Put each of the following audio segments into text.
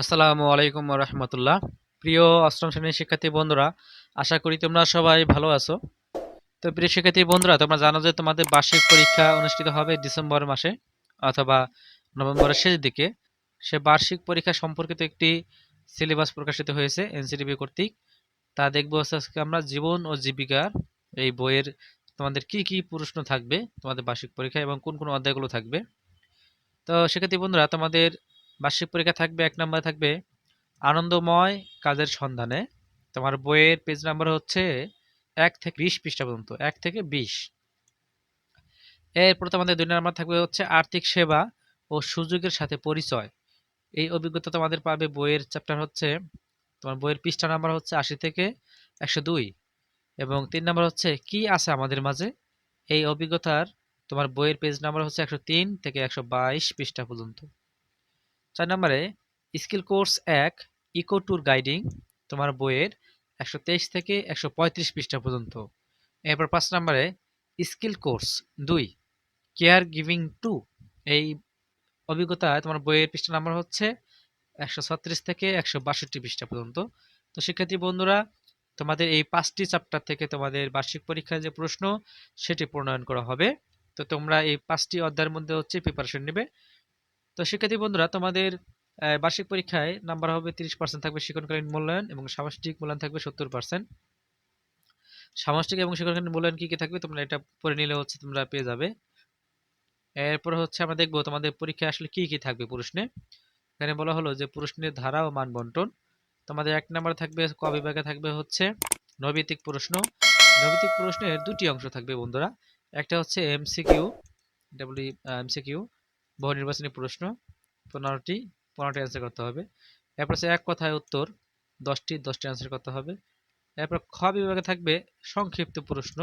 আসসালামু আলাইকুম রহমতুল্লাহ। প্রিয় অষ্টম শ্রেণির শিক্ষার্থী বন্ধুরা, আশা করি তোমরা সবাই ভালো আছো। তো প্রিয় শিক্ষার্থী বন্ধুরা, তোমরা জানো যে তোমাদের বার্ষিক পরীক্ষা অনুষ্ঠিত হবে ডিসেম্বর মাসে অথবা নভেম্বরের শেষ দিকে। সে বার্ষিক পরীক্ষা সম্পর্কিত একটি সিলেবাস প্রকাশিত হয়েছে এনসিডিবি কর্তৃক। তা দেখব আজকে আমরা জীবন ও জীবিকার এই বইয়ের তোমাদের কি কি প্রশ্ন থাকবে, তোমাদের বার্ষিক পরীক্ষা এবং কোন কোন অধ্যায়গুলো থাকবে। তো শিক্ষার্থী বন্ধুরা, তোমাদের বার্ষিক পরীক্ষা থাকবে, এক নম্বরে থাকবে আনন্দময় কাজের সন্ধানে। তোমার বইয়ের পেজ নাম্বার হচ্ছে এক থেকে বিশ পৃষ্ঠা পর্যন্ত, এক থেকে বিশ। এরপর তোমাদের দুই নম্বর থাকবে হচ্ছে আর্থিক সেবা ও সুযোগের সাথে পরিচয়। এই অভিজ্ঞতা তোমাদের পাবে বইয়ের চ্যাপ্টার হচ্ছে, তোমার বইয়ের পৃষ্ঠা নাম্বার হচ্ছে আশি থেকে একশো দুই। এবং তিন নম্বর হচ্ছে কি আছে আমাদের মাঝে? এই অভিজ্ঞতার তোমার বইয়ের পেজ নাম্বার হচ্ছে একশো তিন থেকে একশো বাইশ পৃষ্ঠা পর্যন্ত। চার নম্বরে, স্কিল কোর্স এক, ইকো ট্যুর গাইডিং, তোমার বইয়ের একশো তেইশ থেকে একশো পঁয়ত্রিশ পৃষ্ঠা পর্যন্ত। এরপর পাঁচ নম্বরে, স্কিল কোর্স দুই, কেয়ার গিভিং টু, এই অভিজ্ঞতায় তোমার বইয়ের পৃষ্ঠা নাম্বার হচ্ছে একশো ছত্রিশ থেকে একশো বাষট্টি পৃষ্ঠা পর্যন্ত। তো শিক্ষার্থী বন্ধুরা, তোমাদের এই পাঁচটি চ্যাপ্টার থেকে তোমাদের বার্ষিক পরীক্ষার যে প্রশ্ন, সেটি প্রণয়ন করা হবে। তো তোমরা এই পাঁচটি অধ্যায়ের মধ্যে হচ্ছে প্রিপারেশন নেবে। তো শিক্ষার্থী বন্ধুরা, তোমাদের বার্ষিক পরীক্ষায় নাম্বার হবে তিরিশ পার্সেন্ট থাকবে শিক্ষণকালীন মূল্যায়ন এবং সামষ্টিক মূল্যায়ন থাকবে সত্তর পার্সেন্ট সামষ্টিক এবং শিক্ষণকালীন মূল্যায়ন কী কী থাকবে তোমরা এটা পড়ে নিলে হচ্ছে তোমরা পেয়ে যাবে। এরপর হচ্ছে আমরা দেখব তোমাদের পরীক্ষায় আসলে কী কী থাকবে প্রশ্নে। এখানে বলা হলো যে প্রশ্নের ধারা ও মান বন্টন। তোমাদের এক নম্বরে থাকবে, ক বিভাগে থাকবে হচ্ছে নৈবিতিক প্রশ্ন। নৈবিতিক প্রশ্নের দুটি অংশ থাকবে বন্ধুরা। একটা হচ্ছে এমসিকিউ ডাব্লিউ এমসিকিউ বহু নির্বাচনী প্রশ্ন, পনেরোটি পনেরোটি অ্যান্সার করতে হবে। এরপর হচ্ছে এক কথায় উত্তর, দশটি দশটি অ্যান্সার করতে হবে। এরপর খ বিভাগে থাকবে সংক্ষিপ্ত প্রশ্ন।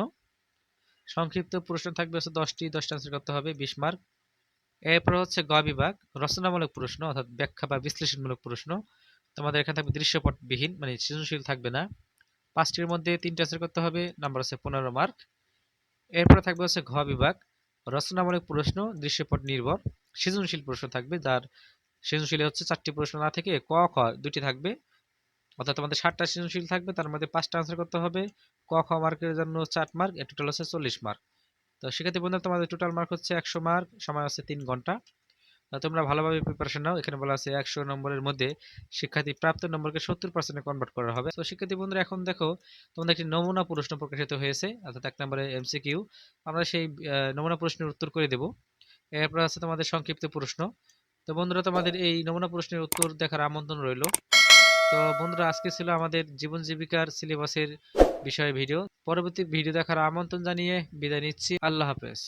সংক্ষিপ্ত প্রশ্ন থাকবে হচ্ছে দশটি দশটি অ্যান্সার করতে হবে, বিশ মার্ক এরপর হচ্ছে গ বিভাগ, রচনামূলক প্রশ্ন অর্থাৎ ব্যাখ্যা বা বিশ্লেষণমূলক প্রশ্ন। তোমাদের এখানে থাকবে দৃশ্যপটবিহীন মানে সৃজনশীল থাকবে না। পাঁচটির মধ্যে তিনটে অ্যান্সার করতে হবে নাম্বার হচ্ছে পনেরো মার্ক এরপরে থাকবে হচ্ছে ঘ বিভাগ, রচনামূলক প্রশ্ন, দৃশ্যপট নির্ভর। সৃজনশীল প্রশ্ন থাকবে, যার সৃজনশীল হচ্ছে চারটি প্রশ্ন না থেকে ক, খ দুটি থাকবে। অর্থাৎ তোমাদের ষাটটা সৃজনশীল থাকবে, তার মধ্যে পাঁচটা আনসার করতে হবে। ক, খ মার্কের জন্য চার মার্ক টোটাল হচ্ছে চল্লিশ মার্ক তো সেক্ষেত্রে বন্ধু তোমাদের টোটাল মার্ক হচ্ছে একশো মার্ক সময় হচ্ছে তিন ঘণ্টা। তোমরা ভালোভাবে প্রিপারেশন নাও, এখানে বলা আছে একশো নম্বরের মধ্যে শিক্ষার্থী প্রাপ্ত নম্বরকে সত্তর পার্সেন্টে কনভার্ট করা হবে। তো শিক্ষার্থী বন্ধুরা, এখন দেখো তোমাদের একটি নমুনা প্রশ্ন প্রকাশিত হয়েছে, অর্থাৎ এক নম্বরে এমসিকিউ আমরা সেই নমুনা প্রশ্নের উত্তর করে দেব। এরপর আছে তোমাদের সংক্ষিপ্ত প্রশ্ন। তো বন্ধুরা, তোমাদের এই নমুনা প্রশ্নের উত্তর দেখার আমন্ত্রণ রইল। তো বন্ধুরা, আজকে ছিল আমাদের জীবন জীবিকার সিলেবাসের বিষয়ে ভিডিও। পরবর্তী ভিডিও দেখার আমন্ত্রণ জানিয়ে বিদায় নিচ্ছি। আল্লাহ হাফেজ।